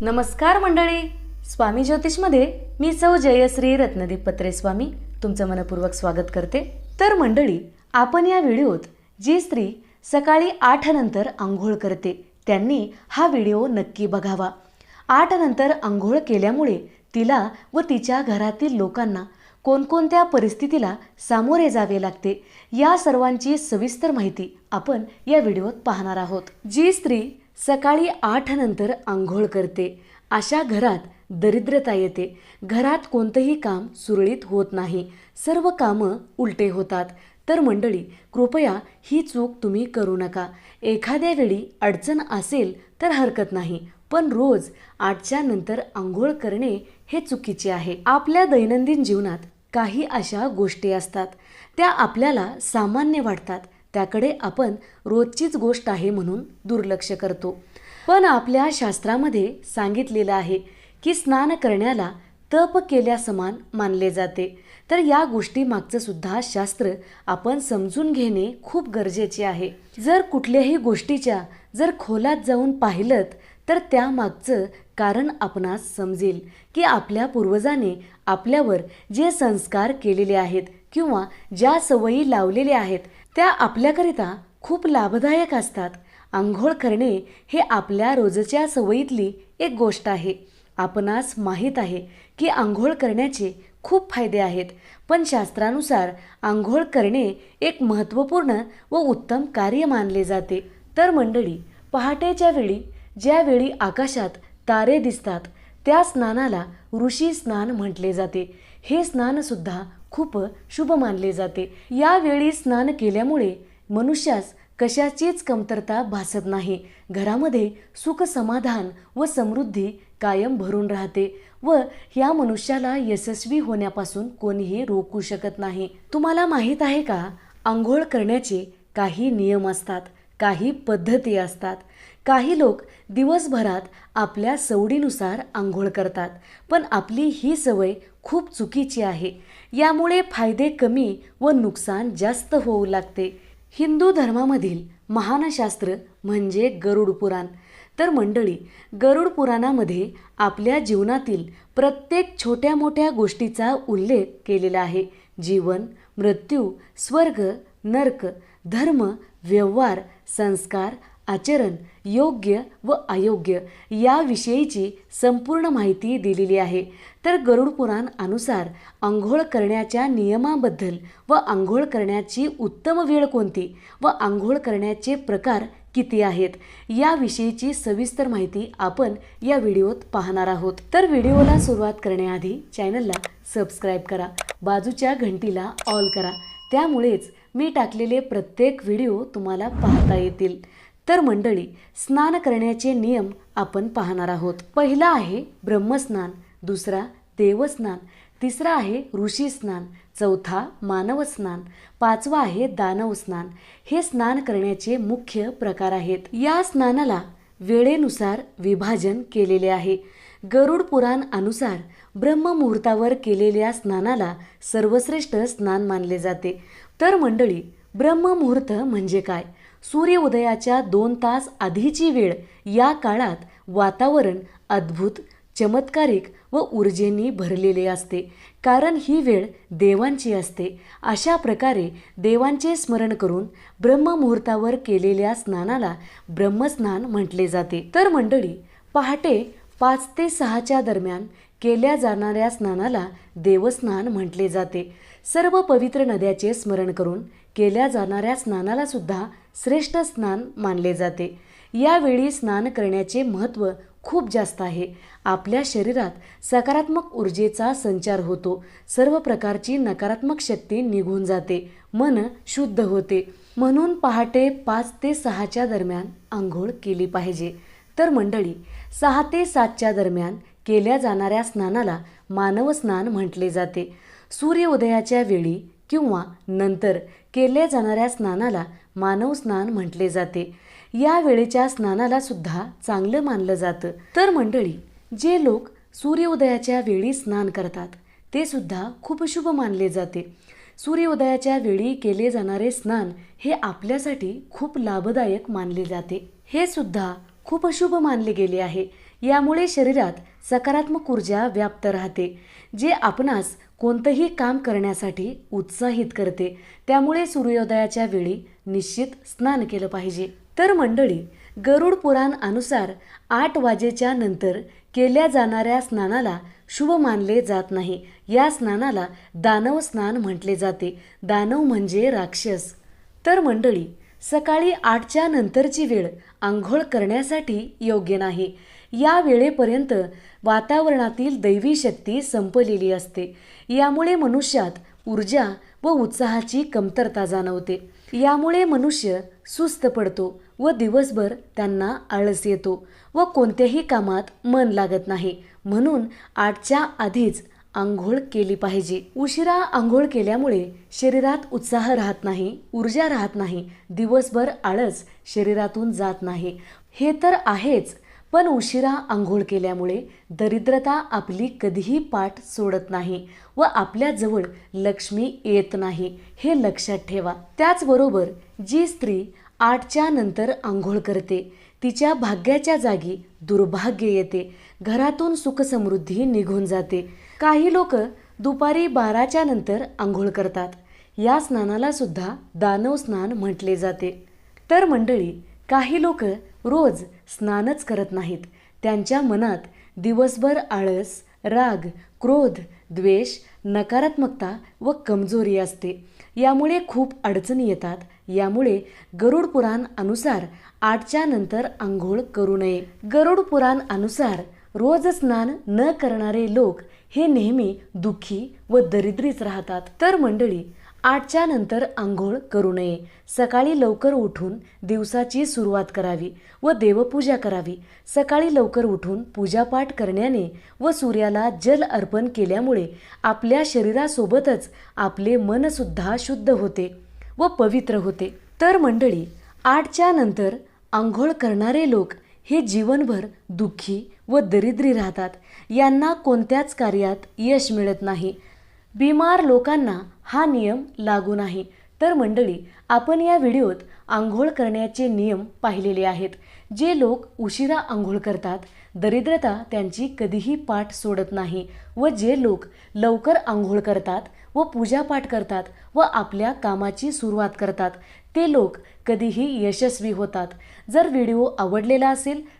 नमस्कार मंडळी. स्वामी ज्योतिषमध्ये मी सौ जयश्री रत्नदीप पत्रे स्वामी तुमचं मनपूर्वक स्वागत करते. तर मंडळी आपण या व्हिडिओत जी स्त्री सकाळी आठ नंतर आंघोळ करते त्यांनी हा व्हिडिओ नक्की बघावा. आठ नंतर आंघोळ केल्यामुळे तिला व तिच्या घरातील लोकांना कोणकोणत्या परिस्थितीला सामोरे जावे लागते या सर्वांची सविस्तर माहिती आपण या व्हिडिओत पाहणार आहोत. जी स्त्री सकाळी आठ नंतर आंघोळ करते. अशा घरात दरिद्रता येते. घरात कोणतंही काम सुरळीत होत नाही. सर्व कामं उलटे होतात. तर मंडळी कृपया ही चूक तुम्ही करू नका. एखाद्या वेळी अडचण असेल तर हरकत नाही. पण रोज आठच्या नंतर आंघोळ करणे हे चुकीचे आहे. आपल्या दैनंदिन जीवनात काही अशा गोष्टी असतात. त्या आपल्याला सामान्य वाटतात. त्याकडे आपण रोजचीच गोष्ट आहे म्हणून दुर्लक्ष करतो. पण आपल्या शास्त्रामध्ये सांगितलेलं आहे की स्नान करण्याला तप केल्यासमान मानले जाते. तर या गोष्टी मागचं सुद्धा शास्त्र आपण समजून घेणे खूप गरजेचे आहे. जर कुठल्याही गोष्टीच्या जर खोलात जाऊन पाहिलं तर त्यामागचं कारण आपणास समजेल की आपल्या पूर्वजाने आपल्यावर जे संस्कार केलेले आहेत किंवा ज्या सवयी लावलेल्या आहेत त्या आपल्याकरिता खूप लाभदायक असतात. आंघोळ करणे हे आपल्या रोजच्या सवयीतली एक गोष्ट आहे. आपणास माहीत आहे की आंघोळ करण्याचे खूप फायदे आहेत पण शास्त्रानुसार आंघोळ करणे एक महत्त्वपूर्ण व उत्तम कार्य मानले जाते. तर मंडळी पहाटेच्या वेळी ज्यावेळी आकाशात तारे दिसतात त्या स्नानाला ऋषी स्नान म्हटले जाते. हे स्नानसुद्धा खूप शुभ मानले जाते. यावेळी स्नान केल्यामुळे मनुष्यास कशाचीच कमतरता भासत नाही. घरामध्ये सुख समाधान व समृद्धी कायम भरून राहते व या मनुष्याला यशस्वी होण्यापासून कोणीही रोखू शकत नाही. तुम्हाला माहीत आहे का? आंघोळ करण्याचे काही नियम असतात काही पद्धती असतात. काही लोक दिवसभरात आपल्या सवडीनुसार आंघोळ करतात पण आपली ही सवय खूप चुकीची आहे. यामुळे फायदे कमी व नुकसान जास्त होऊ लागते. हिंदू धर्मामधील महान शास्त्र म्हणजे गरुड पुराण. तर मंडळी गरुड पुराणामध्ये आपल्या जीवनातील प्रत्येक छोट्या मोठ्या गोष्टीचा उल्लेख केलेला आहे. जीवन मृत्यू स्वर्ग नर्क धर्म व्यवहार संस्कार आचरण योग्य व अयोग्य याविषयीची संपूर्ण माहिती दिलेली आहे. तर गरुड पुराण अनुसार आंघोळ करण्याच्या नियमाबद्दल व आंघोळ करण्याची उत्तम वेळ कोणती व आंघोळ करण्याचे प्रकार किती आहेत याविषयीची सविस्तर माहिती आपण या व्हिडिओत पाहणार आहोत. तर व्हिडिओला सुरुवात करण्याआधी चॅनलला सबस्क्राईब करा बाजूच्या घंटीला ऑल करा. त्यामुळेच मी टाकलेले प्रत्येक व्हिडिओ तुम्हाला पाहता येतील. तर मंडळी स्नान करण्याचे नियम आपण पाहणार आहोत. पहिला आहे ब्रह्मस्नान दुसरा देवस्नान तिसरा आहे ऋषीस्नान चौथा मानवस्नान पाचवा आहे दानवस्नान. हे स्नान करण्याचे मुख्य प्रकार आहेत. या स्नानाला वेळेनुसार विभाजन केलेले आहे. गरुड पुराण अनुसार ब्रह्ममुहूर्तावर केलेल्या स्नानाला सर्वश्रेष्ठ स्नान मानले जाते. तर मंडळी ब्रह्ममुहूर्त म्हणजे काय? सूर्योदयाच्या दोन तास आधीची वेळ या काळात वातावरण अद्भुत चमत्कारिक व ऊर्जेनी भरलेले असते. कारण ही वेळ देवांची असते. अशा प्रकारे देवांचे स्मरण करून ब्रह्ममुहूर्तावर केलेल्या स्नानाला ब्रह्मस्नान म्हटले जाते. तर मंडळी पहाटे पाच ते सहाच्या दरम्यान केल्या जाणाऱ्या स्नानाला देवस्नान म्हटले जाते. सर्व पवित्र नद्याचे स्मरण करून केल्या जाणाऱ्या स्नानाला सुद्धा श्रेष्ठ स्नान मानले जाते. यावेळी स्नान करण्याचे महत्त्व खूप जास्त आहे. आपल्या शरीरात सकारात्मक ऊर्जेचा संचार होतो. सर्व प्रकारची नकारात्मक शक्ती निघून जाते. मन शुद्ध होते. म्हणून पहाटे पाच ते सहाच्या दरम्यान आंघोळ केली पाहिजे. तर मंडळी सहा ते सातच्या दरम्यान केल्या जाणाऱ्या स्नानाला मानव स्नान म्हटले जाते. सूर्योदयाच्या वेळी किंवा नंतर केल्या जाणाऱ्या स्नानाला मानव स्नान म्हटले जाते. या वेळेच्या स्नानाला सुद्धा चांगलं मानलं जातं. तर मंडळी जे लोक सूर्योदयाच्या वेळी स्नान करतात ते सुद्धा खूप शुभ मानले जाते. सूर्योदयाच्या वेळी केले जाणारे स्नान हे आपल्यासाठी खूप लाभदायक मानले जाते. हे सुद्धा खूप अशुभ मानले गेले आहे. यामुळे शरीरात सकारात्मक ऊर्जा व्याप्त राहते जे आपणास कोणतंही काम करण्यासाठी उत्साहित करते. त्यामुळे सूर्योदयाच्या वेळी निश्चित स्नान केलं पाहिजे. तर मंडळी गरुड पुराण अनुसार आठ वाजेच्या नंतर केल्या जाणाऱ्या स्नानाला शुभ मानले जात नाही. या स्नानाला दानव स्नान म्हटले जाते. दानव म्हणजे राक्षस. तर मंडळी सकाळी आठच्या नंतरची वेळ आंघोळ करण्यासाठी योग्य नाही. या वेळेपर्यंत वातावरणातील दैवी शक्ती संपलेली असते. यामुळे मनुष्यात ऊर्जा व उत्साहाची कमतरता जाणवते. यामुळे मनुष्य सुस्त पडतो व दिवसभर त्यांना आळस येतो व कोणत्याही कामात मन लागत नाही. म्हणून आठच्या आधीच आंघोळ केली पाहिजे. उशिरा आंघोळ केल्यामुळे शरीरात उत्साह राहत नाही ऊर्जा राहत नाही. दिवसभर आळस शरीरातून जात नाही. हे तर आहेच पण उशिरा आंघोळ केल्यामुळे दरिद्रता आपली कधीही पाठ सोडत नाही व आपल्याजवळ लक्ष्मी येत नाही हे लक्षात ठेवा. त्याचबरोबर जी स्त्री आठच्या नंतर आंघोळ करते तिच्या भाग्याच्या जागी दुर्भाग्य येते घरातून सुखसमृद्धी निघून जाते. काही लोक दुपारी बाराच्या नंतर आंघोळ करतात. या स्नानाला सुद्धा दानव स्नान म्हटले जाते. तर मंडळी काही लोक रोज स्नानच करत नाहीत. त्यांच्या मनात दिवसभर आळस राग क्रोध द्वेष नकारात्मकता व कमजोरी असते. यामुळे खूप अडचणी येतात. यामुळे गरुड पुराण अनुसार आठच्या नंतर आंघोळ करू नये. गरुड पुराण अनुसार रोज स्नान न करणारे लोक हे नेहमी दुःखी व दरिद्रीच राहतात. तर मंडळी आठच्या नंतर आंघोळ करू नये. सकाळी लवकर उठून दिवसाची सुरुवात करावी व देवपूजा करावी. सकाळी लवकर उठून पूजापाठ करण्याने व सूर्याला जल अर्पण केल्यामुळे आपल्या शरीरासोबतच आपले मनसुद्धा शुद्ध होते व पवित्र होते. तर मंडळी आठच्या नंतर आंघोळ करणारे लोक हे जीवनभर दुःखी व दरिद्री राहतात. यांना कोणत्याच कार्यात यश मिळत नाही. बिमार लोकांना हा नियम लागू नाही. तर मंडळी आपण या व्हिडिओत आंघोळ करण्याचे नियम पाहिलेले आहेत जे लोक उशिरा आंघोळ करतात. दरिद्रता त्यांची कधीही पाठ सोडत नाही व जे लोक लवकर आंघोळ करतात व पूजापाठ करतात व आपल्या कामाची सुरुवात करतात ते लोक कधीही यशस्वी होतात. जर व्हिडिओ आवडलेला असेल